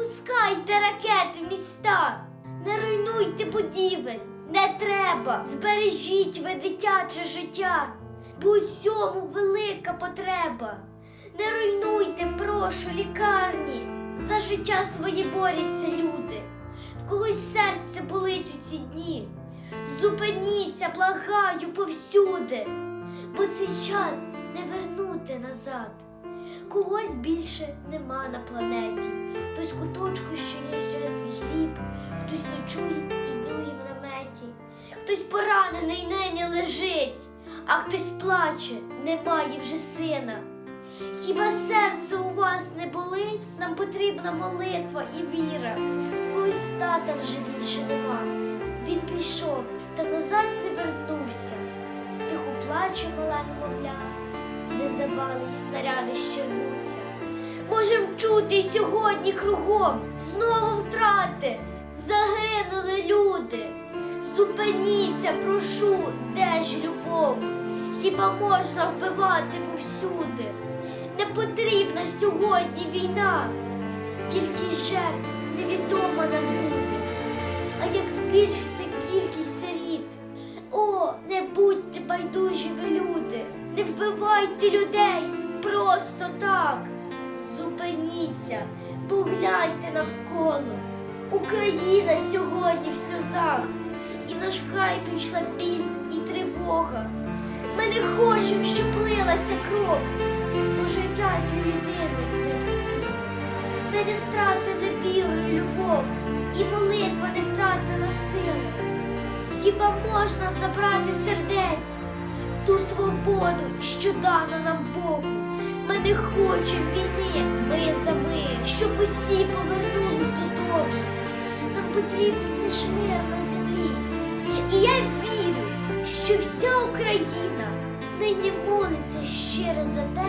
пускайте ракети в міста, не руйнуйте будівель, не треба. Збережіть ви дитяче життя, бо у цьому велика потреба. Не руйнуйте, прошу, лікарні. За життя своє борються люди. В когось серце болить у ці дні. Зупиніться, благаю повсюди, бо цей час не вернути назад. Когось більше нема на планеті. Хтось куточку ще є через твій хліб, хтось ночує і днює в наметі, хтось поранений нині лежить, а хтось плаче, немає вже сина. Хіба серце у вас не болить? Нам потрібна молитва і віра. В когось тата вже більше нема. Він пішов та назад не вернувся. Тихо плаче мала немовля, де завали снаряди ще рвуться. Й сьогодні кругом знову втрати. Загинули люди. Зупиніться, прошу, де ж любов? Хіба можна вбивати повсюди? Не потрібна сьогодні війна, тільки жертв невідома нам буде. А як збільшиться кількість сиріт? О, не будьте байдужі ви люди, не вбивайте людей просто так. Зупиніться, погляньте навколо. Україна сьогодні в сльозах, і в наш край прийшла біль і тривога. Ми не хочемо, щоб лилася кров, життя для людини безцінне. Ми не втратили віру і любов, і молитва не втратила сили. Хіба можна забрати сердець ту свободу, що дана нам Богу? Не хочемо війни, ми за щоб усі повернулись додому. Нам потрібен лише мир на землі. І я вірю, що вся Україна нині молиться щиро за те,